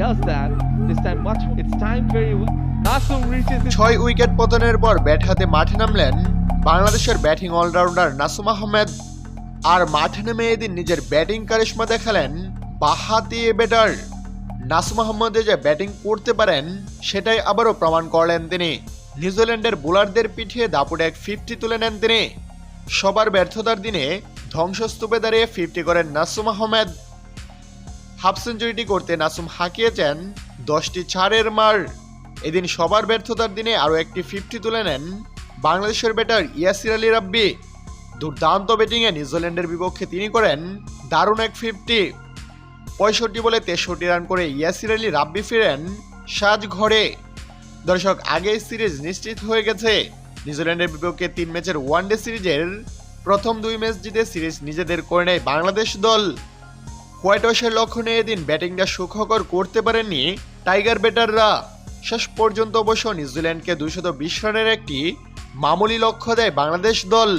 does that, this time watch, it's very. Nasum reaches ছয় wicket পতনের পর bat হাতে মাঠে নামলেন বাংলাদেশের ব্যাটিং অলরাউন্ডার নাসুম আহমেদ। আর মাঠে নেমে এদিন নিজের ব্যাটিং কারিশমা দেখালেন বাহাতি ব্যাটার। নাসুম আহমেদ যে ব্যাটিং করতে পারেন সেটাই আবারও প্রমাণ করলেন তিনি। নিউজিল্যান্ডের বোলারদের পিঠিয়ে দাপুটে এক ফিফটি তুলে নেন তিনি। সবার ব্যর্থতার দিনে ধ্বংসস্তূপে দাঁড়িয়ে ফিফটি করেন নাসুম আহমেদ। হাফ সেঞ্চুরিটি করতে নাসুম হাঁকিয়েছেন দশটি ছাড়ের মার। এদিন সবার ব্যর্থতার দিনে আরও একটি ফিফটি তুলে নেন বাংলাদেশের ব্যাটার ইয়াসির আলী রাব্বি। দুর্দান্ত ব্যাটিংয়ে নিউজিল্যান্ডের বিপক্ষে তিনি করেন দারুণ এক ফিফটি। পঁয়ষট্টি বলে তেষট্টি রান করে ইয়াসির আলী রাব্বি ফিরেন সাজ ঘরে দর্শক, আগেই সিরিজ নিশ্চিত হয়ে গেছে। নিউজিল্যান্ডের বিপক্ষে তিন ম্যাচের ওয়ানডে সিরিজের প্রথম দুই ম্যাচ জিতে সিরিজ নিজেদের করে নেয় বাংলাদেশ দল। হোয়াইট ওয়াশের লক্ষণে এদিন ব্যাটিংটা সুখকর করতে পারেননি টাইগার ব্যাটাররা। শেষ পর্যন্ত অবশ্য নিউজিল্যান্ডকে দুশত বিশ রানের একটি মামুলি লক্ষ্য দেয় বাংলাদেশ দল।